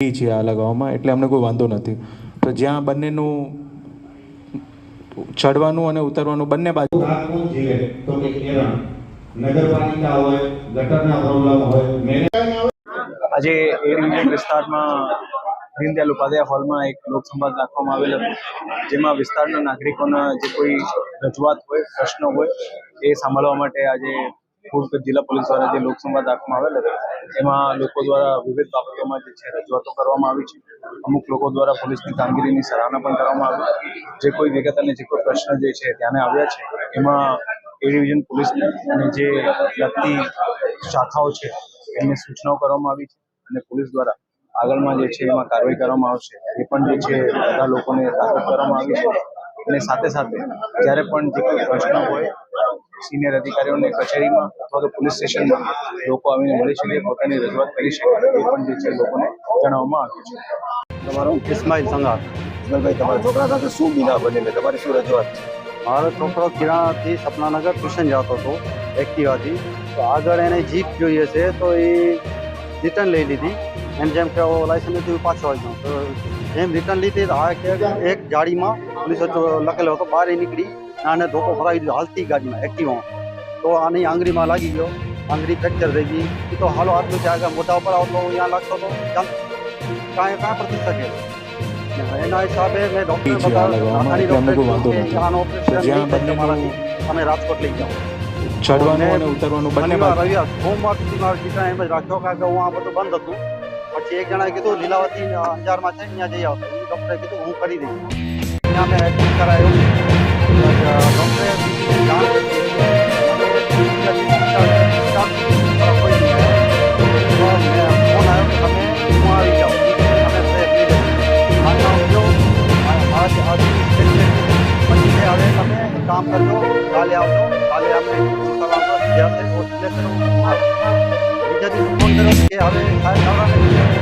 છીએ આ લગાવવામાં એટલે અમને કોઈ વાંધો નથી. તો જ્યાં બંનેનું ચડવાનું અને ઉતરવાનું બંને બાજુ આ કોણ જીવે તો કે નગરપાલિકા હોય ગટરના પ્રોબ્લેમ હોય આજે એ ડિવિઝન વિસ્તારમાં દીનદયાલ ઉપાધ્યાય હોલમાં એક લોકસંવાદ રાખવામાં આવેલ. હતો જેમાં વિસ્તારના નાગરિકોના જે કોઈ રજૂઆત હોય પ્રશ્નો હોય એ સાંભળવા માટે આજે પૂર્વ જિલ્લા પોલીસ દ્વારા જે લોકસંવાદ રાખવામાં આવેલ હતો એમાં લોકો દ્વારા વિવિધ બાબતોમાં જે છે રજૂઆતો કરવામાં આવી છે. અમુક લોકો દ્વારા પોલીસની કામગીરીની સરાહના પણ કરવામાં આવી જે કોઈ વિગત અને જે કોઈ પ્રશ્ન જે છે ધ્યાને આવ્યા છે, એમાં એ ડિવિઝન પોલીસને અને જે લગતી શાખાઓ છે, એમને સૂચનાઓ કરવામાં આવી છે અને પોલીસ દ્વારા આગળમાં જે છે એમાં કાર્યવાહી કરવામાં આવશે, એ પણ જે છે બધા લોકોને તાકીદ કરવામાં આવી છે. અને સાથે સાથે જ્યારે પણ જે કોઈ પ્રશ્ન હોય સિનિયર અધિકારીઓને કચેરીમાં અથવા તો પોલીસ સ્ટેશનમાં લોકો આવીને મળી શકે પોતાની રજૂઆત કરી શકે એ પણ જે છે લોકોને જણાવવામાં આવ્યું છે. તમારો ઇસ્માઇલ સંઘાર ભાઈ તમારા છોકરા સાથે શું બીના બને તમારી શું રજૂઆત છે? મારો છોકરો કિરાણાથી સપનાનગર ટ્યુશન જતો હતો એક્ટિવાથી. તો આગળ એને જીપ જોઈએ છે તો એ રિટર્ન લઈ લીધી. એમ જેમ કે લાયસન્સ હતું પાછો આવી ગયો. તો જેમ રિટર્ન લીધી તો આ કે એક ગાડીમાં પોલીસ લખેલો હતો બહાર નીકળી અને આને ધોકો ફરાવી દીધો હાલતી ગાડીમાં એક્ટિવામાં તો આની આંગળીમાં લાગી ગયો આંગળી ફ્રેક્ચર થઈ ગઈ. એ તો હાલો આટલું છે આગળ મોઢા ઉપર આવતો અહીંયા લાગતો હતો કાંઈ કાંઈ પ્રતિ શકે. એના હિસાબે મેં ડોક્ટર તમે રાજકોટ લઈ જાઓ. ચડવાનું અને ઉતરવાનું બંને રવિવાર સોમવાર સુધી મારા દીકરા એમ જ રાખ્યો કારણ કે હું આ બધું બંધ હતું. પછી એક જણાએ કીધું લીલાવતી અંજારમાં છે ત્યાં જઈ આવતો ડૉક્ટરે કીધું હું કરી દઈશ. ત્યાં મેં એડમિટ કરાયો ડૉક્ટરે જાણ કરી કોઈ નહીં આવ્યો. તો મેં ફોન આવ્યો કે તમે હું આવી જાઓ તમે બ્રેક લઈ લો આગળ આવજો મારાથી આજે પછી મેં હવે તમે એક કામ કરજો કાલે આવજો કાલે આપણે સવારમાં ગયા છે